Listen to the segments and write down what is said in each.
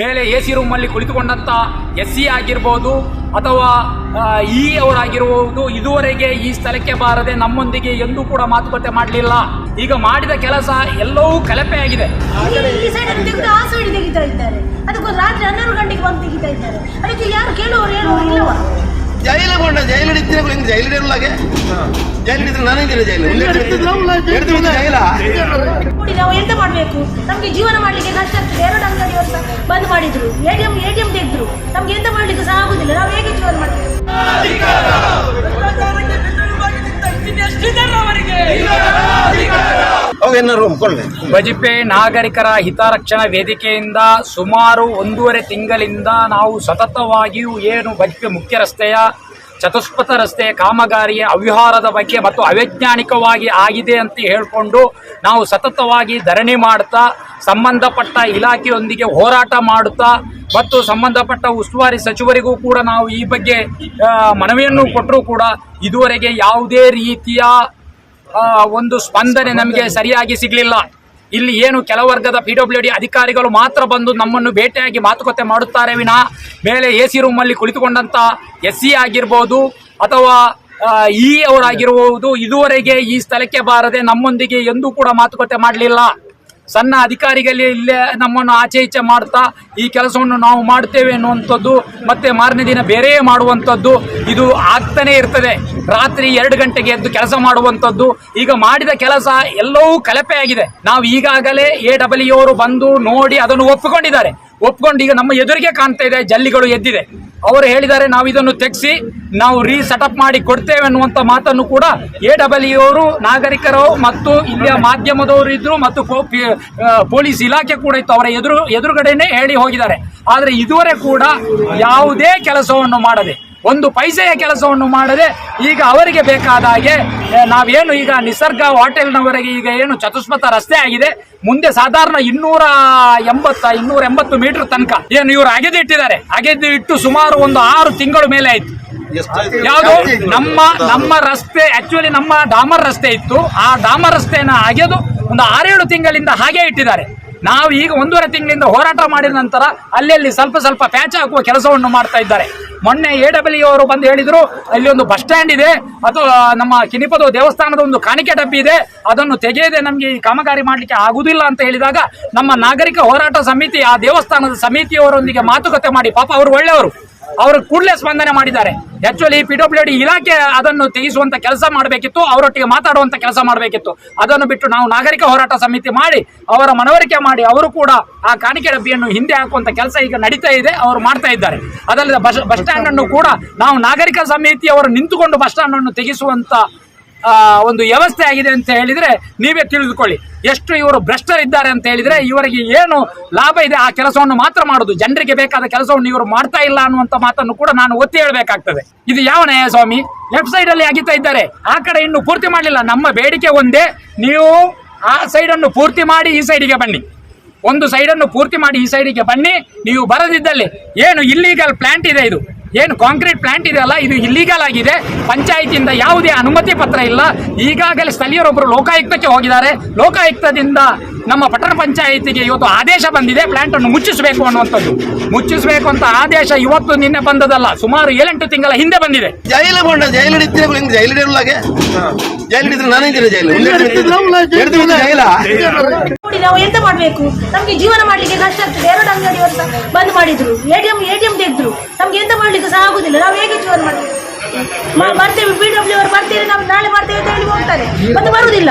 ಮೇಲೆ A C ರೂಮಲ್ಲಿ ಕುಳಿತುಕೊಂಡಂತ S C ಆಗಿರ್ಬೋದು ಅಥವಾ ಇ ಅವರಾಗಿರ್ಬೋದು ಇದುವರೆಗೆ ಈ ಸ್ಥಳಕ್ಕೆ ಬಾರದೆ ನಮ್ಮೊಂದಿಗೆ ಎಂದೂ ಕೂಡ ಮಾತುಕತೆ ಮಾಡಲಿಲ್ಲ. ಈಗ ಮಾಡಿದ ಕೆಲಸ ಎಲ್ಲವೂ ಕಲಪೆ ಆಗಿದೆ. ಈ ಸೈಡ್ ತೆಗೆದು ಆ ಸೈಡ್ ತೆಗಿತಾ ಇದ್ದಾರೆ. ಅದಕ್ಕೊಂದು ರಾತ್ರಿ ಹನ್ನೆರಡು ಗಂಟೆಗೆ ಬಂದು ತೆಗಿತಾ ಇದ್ದಾರೆ. ಅದಕ್ಕೆ ಯಾರು ಕೇಳುವವರು ಹೇಳುವವರು ಇಲ್ಲವಾ? ಜೈಲು ಕೊಂಡ ಜೈಲು ಹಿಡಿತೀರ ಹಿಂಗೆ ಜೈಲು ಹಿಡಿಯಲಾಗೆ ಜೈಲು ಹಿಡಿದ್ರೆ ನಾನು ಇದ್ದೀನಿ ಜೈಲು. ಜೈಲ? ನಾವು ಎಂತ ಮಾಡಬೇಕು? ನಮಗೆ ಜೀವನ ಬಂದ್ ಮಾಡಿದ್ರು. ಎಟಿಎಂ ಎಟಿಎಂ ತೆಗೆದ್ರು. ನಮ್ಗೆ ಎಂತ ಮಾಡ್ಲಿಕ್ಕೆ ಸಹ ಆಗುದಿಲ್ಲ. ನಾವು ಹೇಗೆ ಜೀವನ ಮಾಡ್ತೇವೆ? ಬಜಿಪೆ ನಾಗರಿಕರ ಹಿತರಕ್ಷಣಾ ವೇದಿಕೆಯಿಂದ ಸುಮಾರು ಒಂದೂವರೆ ತಿಂಗಳಿಂದ ನಾವು ಸತತವಾಗಿಯೂ ಏನು ಬಜಿಪೆ ಮುಖ್ಯ ರಸ್ತೆಯ ಚತುಷ್ಪಥ ರಸ್ತೆ ಕಾಮಗಾರಿಯ ಅವ್ಯವಹಾರದ ಬಗ್ಗೆ ಮತ್ತು ಅವೈಜ್ಞಾನಿಕವಾಗಿ ಆಗಿದೆ ಅಂತ ಹೇಳಿಕೊಂಡು ನಾವು ಸತತವಾಗಿ ಧರಣಿ ಮಾಡ್ತಾ, ಸಂಬಂಧಪಟ್ಟ ಇಲಾಖೆಯೊಂದಿಗೆ ಹೋರಾಟ ಮಾಡುತ್ತಾ ಮತ್ತು ಸಂಬಂಧಪಟ್ಟ ಉಸ್ತುವಾರಿ ಸಚಿವರಿಗೂ ಕೂಡ ನಾವು ಈ ಬಗ್ಗೆ ಮನವಿಯನ್ನು ಕೊಟ್ಟರೂ ಕೂಡ ಇದುವರೆಗೆ ಯಾವುದೇ ರೀತಿಯ ಒಂದು ಸ್ಪಂದನೆ ನಮಗೆ ಸರಿಯಾಗಿ ಸಿಗಲಿಲ್ಲ. ಇಲ್ಲಿ ಏನು ಕೆಲ ವರ್ಗದ ಪಿ ಡಬ್ಲ್ಯೂ ಡಿ ಅಧಿಕಾರಿಗಳು ಮಾತ್ರ ಬಂದು ನಮ್ಮನ್ನು ಭೇಟಿಯಾಗಿ ಮಾತುಕತೆ ಮಾಡುತ್ತಾರೆ ವಿನ. ಮೇಲೆ ಎ ಸಿ ರೂಮಲ್ಲಿ ಕುಳಿತುಕೊಂಡಂತ ಎಸ್ ಸಿ ಆಗಿರ್ಬೋದು ಅಥವಾ ಇ ಅವರಾಗಿರ್ಬೋದು, ಇದುವರೆಗೆ ಈ ಸ್ಥಳಕ್ಕೆ ಬಾರದೆ ನಮ್ಮೊಂದಿಗೆ ಎಂದೂ ಕೂಡ ಮಾತುಕತೆ ಮಾಡಲಿಲ್ಲ. ಸಣ್ಣ ಅಧಿಕಾರಿಗಳಿಗೆ ಇಲ್ಲೇ ನಮ್ಮನ್ನು ಆಚೆ ಈಚೆ ಮಾಡ್ತಾ ಈ ಕೆಲಸವನ್ನು ನಾವು ಮಾಡ್ತೇವೆ ಅನ್ನುವಂಥದ್ದು, ಮತ್ತೆ ಮಾರನೇ ದಿನ ಬೇರೆಯೇ ಮಾಡುವಂಥದ್ದು, ಇದು ಆಗ್ತಾನೆ ಇರ್ತದೆ. ರಾತ್ರಿ ಎರಡು ಗಂಟೆಗೆ ಎದ್ದು ಕೆಲಸ ಮಾಡುವಂಥದ್ದು, ಈಗ ಮಾಡಿದ ಕೆಲಸ ಎಲ್ಲವೂ ಕಳಪೆಯಾಗಿದೆ ನಾವು ಈಗಾಗಲೇ ಎ ಡಬ್ಲ್ಯೂ ಅವರು ಬಂದು ನೋಡಿ ಅದನ್ನು ಒಪ್ಪಿಕೊಂಡಿದ್ದಾರೆ. ಒಪ್ಕೊಂಡು ಈಗ ನಮ್ಮ ಎದುರಿಗೆ ಕಾಣ್ತಾ ಇದೆ, ಜಲ್ಲಿಗಳು ಎದ್ದಿದೆ. ಅವರು ಹೇಳಿದ್ದಾರೆ, ನಾವು ಇದನ್ನು ತೆಗೆಸಿ, ನಾವು ರೀ ಸೆಟಪ್ ಮಾಡಿ ಕೊಡ್ತೇವೆ ಅನ್ನುವಂಥ ಮಾತನ್ನು ಕೂಡ ಎ ಅವರು, ನಾಗರಿಕರು ಮತ್ತು ಇಲ್ಲಿಯ ಮಾಧ್ಯಮದವರು ಇದ್ರು ಮತ್ತು ಪೊಲೀಸ್ ಇಲಾಖೆ ಕೂಡ ಇತ್ತು. ಅವರ ಎದುರು ಎದುರುಗಡೆನೆ ಹೇಳಿ ಹೋಗಿದ್ದಾರೆ. ಆದರೆ ಇದುವರೆ ಕೂಡ ಯಾವುದೇ ಕೆಲಸವನ್ನು ಮಾಡದೆ ಒಂದು ಪೈಸೆಯ ಕೆಲಸವನ್ನು ಮಾಡದೆ ಈಗ ಅವರಿಗೆ ಬೇಕಾದ ಹಾಗೆ ನಾವೇನು ಈಗ ನಿಸರ್ಗ ಹೋಟೆಲ್ನವರೆಗೆ ಈಗ ಏನು ಚತುಷ್ಪಥ ರಸ್ತೆ ಆಗಿದೆ. ಮುಂದೆ ಸಾಧಾರಣ ಇನ್ನೂರ ಎಂಬತ್ತ ಇನ್ನೂರ ಎಂಬತ್ತು ಮೀಟರ್ ತನಕ ಏನು ಇವರು ಅಗೆದು ಇಟ್ಟಿದ್ದಾರೆ. ಅಗೆದು ಇಟ್ಟು ಸುಮಾರು ಒಂದು ಆರು ತಿಂಗಳು ಮೇಲೆ ಆಯ್ತು. ಯಾವುದು? ನಮ್ಮ ನಮ್ಮ ರಸ್ತೆ ಆಕ್ಚುಲಿ ನಮ್ಮ ಡಾಮರ್ ರಸ್ತೆ ಇತ್ತು. ಆ ಡಾಮರ್ ರಸ್ತೆನ ಅಗೆದು ಒಂದು ಆರೇಳು ತಿಂಗಳಿಂದ ಹಾಗೆ ಇಟ್ಟಿದ್ದಾರೆ. ನಾವು ಈಗ ಒಂದೂವರೆ ತಿಂಗಳಿಂದ ಹೋರಾಟ ಮಾಡಿದ ನಂತರ ಅಲ್ಲಲ್ಲಿ ಸ್ವಲ್ಪ ಸ್ವಲ್ಪ ಪ್ಯಾಚ್ ಹಾಕುವ ಕೆಲಸವನ್ನು ಮಾಡ್ತಾ ಇದ್ದಾರೆ. ಮೊನ್ನೆ ಎ ಡಬ್ಲ್ಯೂ ಅವರು ಬಂದು ಹೇಳಿದರು, ಅಲ್ಲಿ ಒಂದು ಬಸ್ ಸ್ಟ್ಯಾಂಡ್ ಇದೆ, ಅಥವಾ ನಮ್ಮ ಕಿನಿಪದ ದೇವಸ್ಥಾನದ ಒಂದು ಕಾಣಿಕೆ ಡಬ್ಬಿ ಇದೆ, ಅದನ್ನು ತೆಗೆಯದೆ ನಮಗೆ ಈ ಕಾಮಗಾರಿ ಮಾಡಲಿಕ್ಕೆ ಆಗುವುದಿಲ್ಲ ಅಂತ ಹೇಳಿದಾಗ ನಮ್ಮ ನಾಗರಿಕ ಹೋರಾಟ ಸಮಿತಿ, ಆ ದೇವಸ್ಥಾನದ ಸಮಿತಿಯವರೊಂದಿಗೆ ಮಾತುಕತೆ ಮಾಡಿ, ಪಾಪ ಅವರು ಒಳ್ಳೆಯವರು. ಅವರು ಕೂಡಲೇ ಸ್ಪಂದನೆ ಮಾಡಿದ್ದಾರೆ. ಆಕ್ಚುಲಿ ಪಿ ಡಬ್ಲ್ಯೂ ಡಿ ಇಲಾಖೆ ಅದನ್ನು ತೆಗೆಸುವಂತ ಕೆಲಸ ಮಾಡಬೇಕಿತ್ತು, ಅವರೊಟ್ಟಿಗೆ ಮಾತಾಡುವಂತ ಕೆಲಸ ಮಾಡಬೇಕಿತ್ತು. ಅದನ್ನು ಬಿಟ್ಟು ನಾವು ನಾಗರಿಕ ಹೋರಾಟ ಸಮಿತಿ ಮಾಡಿ, ಅವರ ಮನವರಿಕೆ ಮಾಡಿ, ಅವರು ಕೂಡ ಆ ಕಾಣಿಕೆ ಡಬ್ಬಿಯನ್ನು ಹಿಂದೆ ಹಾಕುವಂತ ಕೆಲಸ ಈಗ ನಡೀತಾ ಇದೆ, ಅವರು ಮಾಡ್ತಾ ಇದ್ದಾರೆ. ಅದಲ್ಲದೆ ಬಸ್ ಬಸ್ ಸ್ಟ್ಯಾಂಡ್ ಅನ್ನು ಕೂಡ ನಾವು ನಾಗರಿಕ ಸಮಿತಿಯವರು ನಿಂತುಕೊಂಡು ಬಸ್ ಸ್ಟ್ಯಾಂಡ್ ಅನ್ನು ತೆಗೆಸುವಂತ ಒಂದು ವ್ಯವಸ್ಥೆ ಆಗಿದೆ ಅಂತ ಹೇಳಿದ್ರೆ ನೀವೇ ತಿಳಿದುಕೊಳ್ಳಿ. ಎಷ್ಟು ಇವರು ಭ್ರಷ್ಟರಿದ್ದಾರೆ ಅಂತ ಹೇಳಿದ್ರೆ ಇವರಿಗೆ ಏನು ಲಾಭ ಇದೆ, ಆ ಕೆಲಸವನ್ನು ಮಾತ್ರ ಮಾಡುದು. ಜನರಿಗೆ ಬೇಕಾದ ಕೆಲಸವನ್ನು ಇವರು ಮಾಡ್ತಾ ಇಲ್ಲ ಅನ್ನುವಂತ ಮಾತನ್ನು ಕೂಡ ನಾನು ಒತ್ತಿ ಹೇಳಬೇಕಾಗ್ತದೆ. ಇದು ಯಾವ ನ್ಯಾಯ ಸ್ವಾಮಿ? ಲೆಫ್ಟ್ ಸೈಡ್ ಅಲ್ಲಿ ಅಗಿತಾ ಇದ್ದಾರೆ. ಆ ಕಡೆ ಇನ್ನು ಪೂರ್ತಿ ಮಾಡಲಿಲ್ಲ. ನಮ್ಮ ಬೇಡಿಕೆ ಒಂದೇ, ನೀವು ಆ ಸೈಡ್ ಅನ್ನು ಪೂರ್ತಿ ಮಾಡಿ ಈ ಸೈಡಿಗೆ ಬನ್ನಿ. ಒಂದು ಸೈಡನ್ನು ಪೂರ್ತಿ ಮಾಡಿ ಈ ಸೈಡಿಗೆ ಬನ್ನಿ. ನೀವು ಬರದಿದ್ದಲ್ಲಿ ಏನು ಇಲ್ಲೀಗಲ್ ಪ್ಲಾಂಟ್ ಇದೆ ಇದು. ಏನು ಕಾಂಕ್ರೀಟ್ ಪ್ಲಾಂಟ್ ಇದೆಯಲ್ಲ, ಇದು ಇಲ್ಲಿಗಲ್ ಆಗಿದೆ. ಪಂಚಾಯತಿಯಿಂದ ಯಾವುದೇ ಅನುಮತಿ ಪತ್ರ ಇಲ್ಲ. ಈಗಾಗಲೇ ಸ್ಥಳೀಯರೊಬ್ಬರು ಲೋಕಾಯುಕ್ತಕ್ಕೆ ಹೋಗಿದ್ದಾರೆ. ಲೋಕಾಯುಕ್ತದಿಂದ ನಮ್ಮ ಪಟ್ಟಣ ಪಂಚಾಯಿತಿಗೆ ಇವತ್ತು ಆದೇಶ ಬಂದಿದೆ. ಪ್ಲಾಂಟ್ ಅನ್ನು ಮುಚ್ಚಿಸಬೇಕು ಅನ್ನುವಂಥದ್ದು. ಮುಚ್ಚಿಸಬೇಕು ಅಂತ ಆದೇಶ ಇವತ್ತು ನಿನ್ನೆ ಬಂದದಲ್ಲ. ಸುಮಾರು ಏಳೆಂಟು ತಿಂಗಳ ಹಿಂದೆ ಬಂದಿದೆ. ಜೈಲು ಕೊಂಡ ಜೈಲು ಜೈಲು ಜೈಲು ನಾನು ಜೈಲು? ನಾವು ಎಂತ ಮಾಡಬೇಕು? ನಮಗೆ ಜೀವನ ಮಾಡಲಿಕ್ಕೆ ಕಷ್ಟ ಆಗ್ತದೆ. ಎರಡು ಅಂಗಡಿ ವರ್ಷ ಬಂದ್ ಮಾಡಿದ್ರು. A T M A T ತೆಗೆದ್ರು. ನಮ್ಗೆ ಎಂತ ಮಾಡ್ಲಿಕ್ಕೆ ಸಹ ಆಗುದಿಲ್ಲ. ನಾವು ಹೇಗೆ ಜೀವನ ಮಾಡಬೇಕು? ಬರ್ತೇವೆ ಬಿ ಡಬ್ಲ್ಯೂ ಅವರು ಬರ್ತೀರಿ ನಾವು ನಾಳೆ ಬರ್ತೇವೆ ಅಂತ ಹೋಗ್ತಾರೆ ಮತ್ತೆ ಬರುವುದಿಲ್ಲ.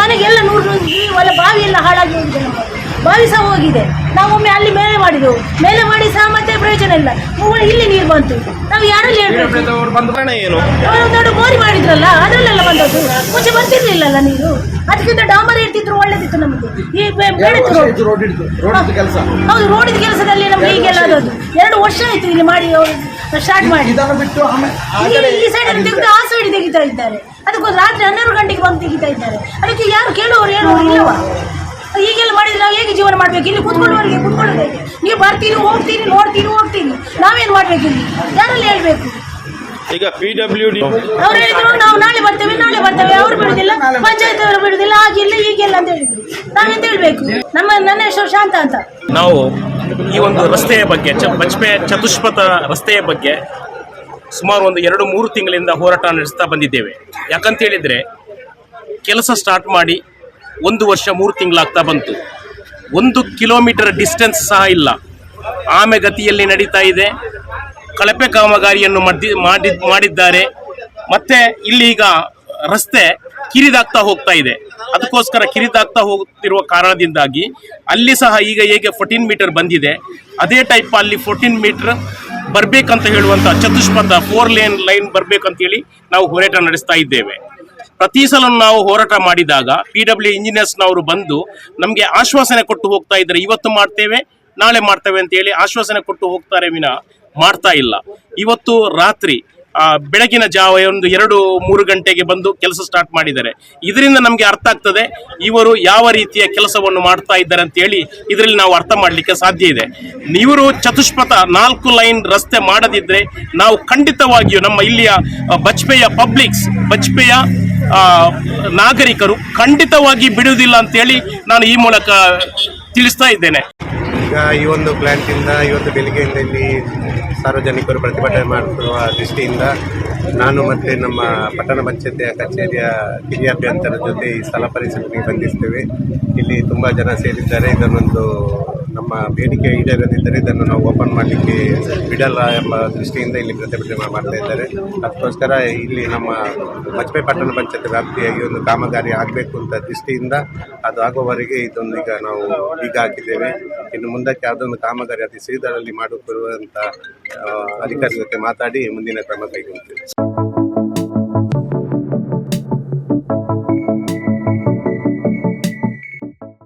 ಮನೆಗೆಲ್ಲ ನೂರು ನೂರು ಈ ಒಳ್ಳೆ ಬಾವಿ ಎಲ್ಲ ಹಾಳಾಗಿ ಹೋಗಿದೆ ನಮ್ಮ ಬಾವಿ ಸಹ ಹೋಗಿದೆ. ನಾವು ಒಮ್ಮೆ ಅಲ್ಲಿ ಮೇಲೆ ಮಾಡಿದೆವು. ಮೇಲೆ ಮಾಡಿ ಸಹ ಮತ್ತೆ ಪ್ರಯೋಜನ ಇಲ್ಲ. ಇಲ್ಲಿ ನೀರು ಬಂತು. ನಾವು ಯಾರಲ್ಲಿ ಹೇಳ್ಬೇಕು? ಅವರು ದೊಡ್ಡ ಬೋರಿ ಮಾಡಿದ್ರಲ್ಲ ಅದರಲ್ಲೆಲ್ಲ ಬಂದದ್ದು. ಮುಂಚೆ ಬರ್ತಿರ್ಲಿಲ್ಲಲ್ಲ ನೀರು. ಅದಕ್ಕಿಂತ ಡಾಂಬರ್ ಇರ್ತಿದ್ರು ಒಳ್ಳೇದಿತ್ತು ನಮಗೆ. ಈ ಹೌದು ರೋಡಿದ ಕೆಲಸದಲ್ಲಿ ನಮ್ಗೆ ಈಗೆಲ್ಲ ಆದದ್ದು. ಎರಡು ವರ್ಷ ಆಯ್ತು ಇಲ್ಲಿ ಮಾಡಿ ಸ್ಟಾರ್ಟ್ ಮಾಡಿ. ಇದನ್ನು ಬಿಟ್ಟು ಆಮೇಲೆ ಈ- ಈ ಸೈಡ್ ತೆಗೆದು ಆ ಸೈಡ್ ತೆಗಿತಾ ಇದ್ದಾರೆ. ಅದಕ್ಕೊಂದು ರಾತ್ರಿ ಹನ್ನೆರಡು ಗಂಟೆಗೆ ಬಂದು ತೆಗಿತಾ ಇದ್ದಾರೆ. ಅದಕ್ಕೆ ಯಾರು ಕೇಳುವವರು ಹೇಳುವವರು ಇಲ್ಲವಾ? ಈಗೆಲ್ಲ ಮಾಡಿದ್ರೆ ನಾವು ಹೇಗೆ ಜೀವನ ಮಾಡ್ಬೇಕು? ಇಲ್ಲಿ ಕೂತ್ಕೊಳ್ಳುವವರಿಗೆ ಕೂತ್ಕೊಳ್ಳೋದು ಹೇಗೆ ನೀವು ಬರ್ತೀನಿ ಹೋಗ್ತೀನಿ ನೋಡ್ತೀನಿ ಹೋಗ್ತೀನಿ. ನಾವೇನು ಮಾಡ್ಬೇಕು ಇಲ್ಲಿ? ಯಾರಲ್ಲಿ ಹೇಳ್ಬೇಕು? ಈಗ ಪಿ ಡಬ್ಲ್ಯೂ ಡಿ ಅವ್ರು ಹೇಳಿದ್ರು ನಾವು ನಾಳೆ ಬರ್ತೇವೆ ನಾಳೆ ಬರ್ತೇವೆ. ಅವ್ರು ಬಿಡುದಿಲ್ಲ ಪಂಚಾಯತ್ ಅವರು ಬಿಡುದಿಲ್ಲ ಆಗಿಲ್ಲ ಈಗೆಲ್ಲ ಅಂತ ಹೇಳಿದ್ರು. ನಾವೆಂತ ಹೇಳ್ಬೇಕು? ನಮ್ಮ ನನ್ನ ಹೆಸರು ಶಾಂತ ಅಂತ. ನಾವು ಈ ಒಂದು ರಸ್ತೆಯ ಬಗ್ಗೆ, ಚ ಬಜ್ಪೆ ಚತುಷ್ಪಥ ರಸ್ತೆಯ ಬಗ್ಗೆ ಸುಮಾರು ಒಂದು ಎರಡು ಮೂರು ತಿಂಗಳಿಂದ ಹೋರಾಟ ನಡೆಸ್ತಾ ಬಂದಿದ್ದೇವೆ. ಯಾಕಂತ ಹೇಳಿದರೆ, ಕೆಲಸ ಸ್ಟಾರ್ಟ್ ಮಾಡಿ ಒಂದು ವರ್ಷ ಮೂರು ತಿಂಗಳಾಗ್ತಾ ಬಂತು. ಒಂದು ಕಿಲೋಮೀಟರ್ ಡಿಸ್ಟೆನ್ಸ್ ಸಹ ಇಲ್ಲ. ಆಮೆ ಗತಿಯಲ್ಲಿ ನಡೀತಾ ಇದೆ. ಕಳಪೆ ಕಾಮಗಾರಿಯನ್ನು ಮಾಡಿ ಮಾಡಿ ಮಾಡಿದ್ದಾರೆ. ಮತ್ತು ಇಲ್ಲಿ ಈಗ ರಸ್ತೆ ಕಿರಿದಾಗ್ತಾ ಹೋಗ್ತಾ ಇದೆ. ಅದಕ್ಕೋಸ್ಕರ ಕಿರಿದಾಗ್ತಾ ಹೋಗ್ತಿರುವ ಕಾರಣದಿಂದಾಗಿ ಅಲ್ಲಿ ಸಹ ಈಗ ಹೇಗೆ ಫೋರ್ಟೀನ್ ಮೀಟರ್ ಬಂದಿದೆ, ಅದೇ ಟೈಪ್ ಅಲ್ಲಿ ಫೋರ್ಟೀನ್ ಮೀಟರ್ ಬರಬೇಕಂತ ಹೇಳುವಂಥ ಚತುಷ್ಪಥ ಫೋರ್ ಲೇನ್ ಲೈನ್ ಬರಬೇಕಂತೇಳಿ ನಾವು ಹೋರಾಟ ನಡೆಸ್ತಾ ಇದ್ದೇವೆ. ಪ್ರತಿ ಸಲ ನಾವು ಹೋರಾಟ ಮಾಡಿದಾಗ ಪಿ ಡಬ್ಲ್ಯೂ ಇಂಜಿನಿಯರ್ಸ್ನವರು ಬಂದು ನಮಗೆ ಆಶ್ವಾಸನೆ ಕೊಟ್ಟು ಹೋಗ್ತಾ ಇದ್ದಾರೆ, ಇವತ್ತು ಮಾಡ್ತೇವೆ, ನಾಳೆ ಮಾಡ್ತೇವೆ ಅಂತ ಹೇಳಿ ಆಶ್ವಾಸನೆ ಕೊಟ್ಟು ಹೋಗ್ತಾರೆ ವಿನ, ಮಾಡ್ತಾ ಇಲ್ಲ. ಇವತ್ತು ರಾತ್ರಿ ಬೆಳಗಿನ ಜಾವ ಒಂದು ಎರಡು ಮೂರು ಗಂಟೆಗೆ ಬಂದು ಕೆಲಸ ಸ್ಟಾರ್ಟ್ ಮಾಡಿದ್ದಾರೆ. ಇದರಿಂದ ನಮಗೆ ಅರ್ಥ ಆಗ್ತದೆ, ಇವರು ಯಾವ ರೀತಿಯ ಕೆಲಸವನ್ನು ಮಾಡ್ತಾ ಇದ್ದಾರೆ ಅಂತ ಹೇಳಿ ಇದರಲ್ಲಿ ನಾವು ಅರ್ಥ ಮಾಡಲಿಕ್ಕೆ ಸಾಧ್ಯ ಇದೆ. ಇವರು ಚತುಷ್ಪಥ ನಾಲ್ಕು ಲೈನ್ ರಸ್ತೆ ಮಾಡದಿದ್ದರೆ ನಾವು ಖಂಡಿತವಾಗಿಯೂ ನಮ್ಮ ಇಲ್ಲಿಯ ಬಜ್ಪೆಯ ಪಬ್ಲಿಕ್ಸ್ ಬಜ್ಪೆಯ ನಾಗರಿಕರು ಖಂಡಿತವಾಗಿ ಬಿಡುವುದಿಲ್ಲ ಅಂತೇಳಿ ನಾನು ಈ ಮೂಲಕ ತಿಳಿಸ್ತಾ ಇದ್ದೇನೆ. ಈಗ ಈ ಒಂದು ಪ್ಲಾಂಟಿಂದ ಇವತ್ತು ಬೆಳಿಗ್ಗೆಯಿಂದ ಇಲ್ಲಿ ಸಾರ್ವಜನಿಕರು ಪ್ರತಿಭಟನೆ ಮಾಡುತ್ತಿರುವ ದೃಷ್ಟಿಯಿಂದ ನಾನು ಮತ್ತು ನಮ್ಮ ಪಟ್ಟಣ ಪಂಚಾಯತಿಯ ಕಚೇರಿಯ ಹಿರಿಯ ಅಭ್ಯಂತರ ಜೊತೆ ಈ ಸ್ಥಳ ಪರಿಶೀಲನೆಗೆ ಬಂದಿದ್ದೇವೆ ಇಲ್ಲಿ ತುಂಬ ಜನ ಸೇರಿದ್ದಾರೆ. ಇದನ್ನೊಂದು ನಮ್ಮ ಬೇಡಿಕೆ ಈಡೇರದಿದ್ದರೆ ಇದನ್ನು ನಾವು ಓಪನ್ ಮಾಡಲಿಕ್ಕೆ ಬಿಡಲ್ಲ ಎಂಬ ದೃಷ್ಟಿಯಿಂದ ಇಲ್ಲಿ ಪ್ರತಿಭಟನೆ ಮಾಡ್ತಾ ಇದ್ದಾರೆ. ಅದಕ್ಕೋಸ್ಕರ ಇಲ್ಲಿ ನಮ್ಮ ಬಜಪೇ ಪಟ್ಟಣ ಪಂಚಾಯತ್ ವ್ಯಾಪ್ತಿಯಾಗಿ ಒಂದು ಕಾಮಗಾರಿ ಆಗಬೇಕು ಅಂತ ದೃಷ್ಟಿಯಿಂದ ಅದು ಆಗುವವರೆಗೆ ಇದೊಂದು ಈಗ ನಾವು ಈಗ ಹಾಕಿದ್ದೇವೆ. ಇನ್ನು ಮುಂದಕ್ಕೆ ಅದೊಂದು ಕಾಮಗಾರಿ ಅತಿ ಸೀದರಲ್ಲಿ ಮಾಡುತ್ತಿರುವಂಥ ಅಧಿಕಾರಿ ಜೊತೆ ಮಾತಾಡಿ ಮುಂದಿನ ಕ್ರಮ ಕೈಗೊಳ್ಳುತ್ತೇವೆ.